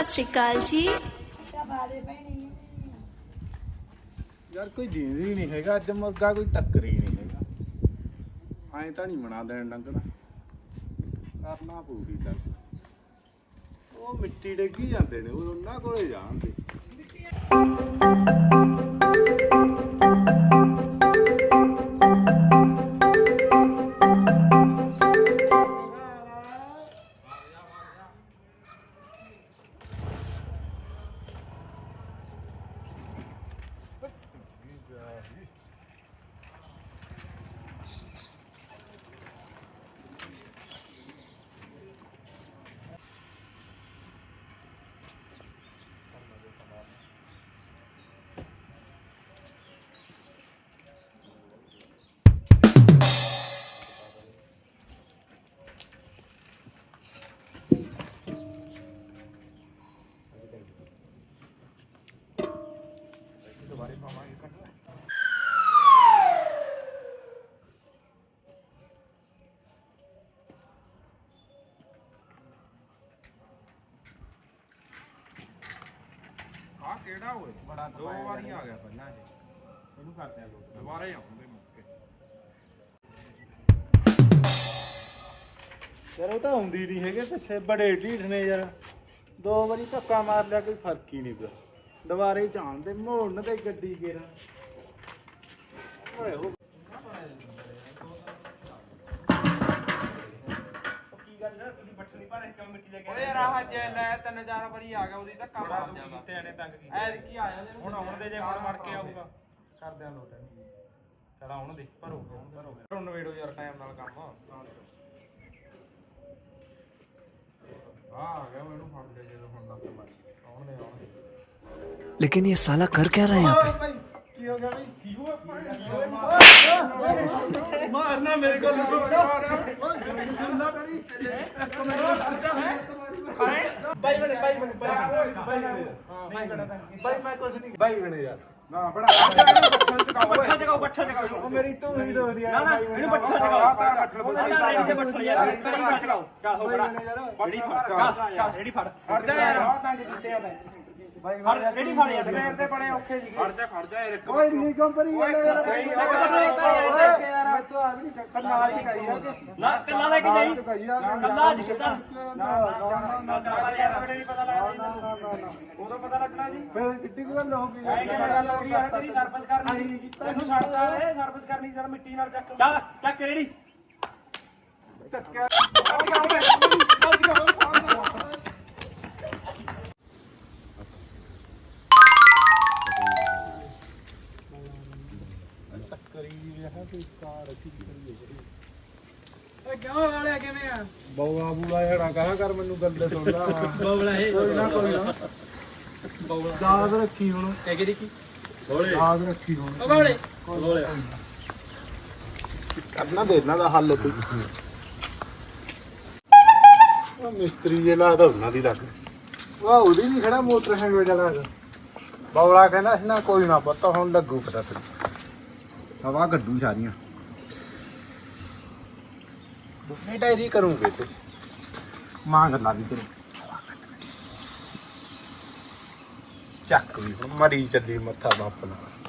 ਸਤਿ ਸ਼੍ਰੀ ਅਕਾਲ ਜੀ। ਯਾਰ ਕੋਈ ਦੀਨ ਹੀ ਨਹੀਂ ਹੈਗਾ, ਅੱਜ ਮੁਰਗਾ ਕੋਈ ਟੱਕਰ ਹੀ ਨਹੀਂ ਹੈਗਾ। ਐਂ ਤਾਂ ਨਹੀਂ ਮਨਾ ਦੇਣ ਲੰਘਣਾ ਕਰਨਾ ਪਊਗੀ ਟੱਕ ਉਹ ਮਿੱਟੀ ਡੇਗੀ ਜਾਂਦੇ ਨੇ, ਉਹ ਉਹਨਾਂ ਕੋਲੇ ਜਾਣਦੇ ਆ ਕਿਹੜਾ ਓਏ? ਬੜਾ ਦੋ ਵਾਰੀ ਆ ਗਿਆ ਪਹਿਲਾਂ ਇਹ। ਇਹਨੂੰ ਕਰਦੇ ਆ ਲੋਕ। ਦੁਬਾਰਾ ਹੀ ਆਉਂਦੇ ਮੁੱਕ ਯਾਰ ਉਹ ਤਾਂ ਆਉਂਦੀ ਨਹੀਂ ਹੈਗੇ ਪਿੱਛੇ ਬੜੇ ਢੀਠ ਨੇ ਯਾਰ। ਦੋ ਵਾਰੀ ਧੱਕਾ ਮਾਰ ਲਿਆ ਕੋਈ ਫ਼ਰਕ ਹੀ ਨਹੀਂ ਪਿਆ। ਦੁਬਾਰੇ ਜਾਣਦੇ ਮੋੜਨ ਤੇ ਗੱਡੀ ਗੇਰਾ ਓਏ ਹੋ। ਓਏ ਯਾਰ ਆਹ ਜੇ ਲੈ ਤਿੰਨ ਚਾਰ ਵਾਰੀ ਆ ਗਿਆ ਉਹਦੀ ਤਾਂ ਕੰਮ ਆ ਜਾਂਦਾ ਤੇਨੇ ਤੰਗ ਕੀਤਾ। ਐ ਕੀ ਆ ਜਾਂਦੇ ਹੁਣ ਆਉਣ ਦੇ ਜੇ ਮੜ ਮੜ ਕੇ ਆਊਗਾ। ਕਰਦੇ ਆ ਲੋਟ ਚਲ ਆਉਣ ਦੇ ਭਰੋ ਭਰੋ ਹੁਣ ਨਵੇੜੋ ਯਾਰ ਟਾਈਮ ਨਾਲ ਕੰਮ। ਆ ਆ ਗਿਆ ਮੈਨੂੰ ਫੜ ਲਿਆ ਜਦੋਂ ਹੁਣ ਲੱਗ ਮਾਰੀ। ਆਉਣ ਦੇ ਆਉਣ ਦੇ। लेकिन ये साला कर क्या रहा है यहाँ पे मारना मेरे को भाई ਜਾ ਬਾਈ ਫੜ ਰੇੜੀ ਫੜ ਯਾਰ? ਟਾਈਮ ਤੇ ਬੜੇ ਔਖੇ ਜੀ ਖੜ ਜਾ ਖੜ ਜਾ ਇੱਕ ਓਏ ਨਹੀਂ ਕੰਪਨੀ ਵਾਲਾ ਯਾਰ ਮੈਂ ਤਾਂ ਆ ਵੀ ਨਹੀਂ ਨਾਲ ਹੀ ਕਰੀ ਨਾ ਕੱਲਾ ਲੈ ਕੇ ਜਾਈ ਕੱਲਾ ਅੱਜ ਕਿਤਾ। ਨਾ ਨਹੀਂ ਪਤਾ ਨਾ ਨਾ ਨਾ ਉਦੋਂ ਪਤਾ ਲੱਗਣਾ ਸੀ ਫਿਰ ਕਿੱਡੀ ਕੁ ਗੱਲ ਹੋ ਗਈ। ਤੇਰੀ ਸਰਵਿਸ ਕਰਨੀ ਤੈਨੂੰ ਛੱਡਦਾ ਏ ਸਰਵਿਸ ਕਰਨੀ ਜਦ ਮਿੱਟੀ ਨਾਲ ਚੱਕ। ਚੱਲ ਚੱਕ ਰੇੜੀ। ਕਰੀ ਰਿਹਾ ਕੋਈ ਕਾਰ ਅੱਛੀ ਕਰੀ ਓਏ ਕਿਉਂ ਵਾਲਿਆ ਕਿਵੇਂ ਆ ਬੌਲਾ ਬੂਲਾ ਜਿਹੜਾ ਕਹਾ ਕਰ ਮੈਨੂੰ ਗੱਲੇ ਸੁਣਦਾ ਬੌਲਾ ਏ ਕੋਈ ਨਾ ਕੋਈ ਨਾ ਬੌਲਾ ਯਾਦ ਰੱਖੀ ਹੁਣ ਕਹਿ ਕੇ ਦੇਖੀ ਯਾਦ ਰੱਖੀ ਹੁਣ ਓ ਬੌਲੇ ਕਰਨਾ ਦੇਣਾ ਦਾ ਹੱਲ ਕੋਈ ਉਹ ਮਿਸਤਰੀ ਜੇ ਲੱਗਦਾ ਉਹਨਾਂ ਦੀ ਲੱਗ ਵਾਹ ਉਹਦੀ ਨਹੀਂ ਖੜਾ ਮੋਟਰ ਹੈਂਗ ਜਗਾ ਬੌਲਾ ਕਹਿੰਦਾ ਸੀ ਨਾ ਕੋਈ ਨਾ ਪਤਾ, ਹੁਣ ਲੱਗੂ ਪਤਾ ਤੈਨੂੰ। ਹਵਾ ਗੱਡੂ ਸਾਰੀਆਂ। ਦੁੱਖੀ ਡਾਇਰੀ ਕਰੂੰਗੇ ਤੇ। ਮਾਂ ਗੱਲਾਂ ਵੀ ਕਰੂੰ ਚੱਕ ਵੀ ਹੁਣ ਮਰੀ ਚੱਲੀ ਮੱਥਾ ਬਾਪ ਨਾਲ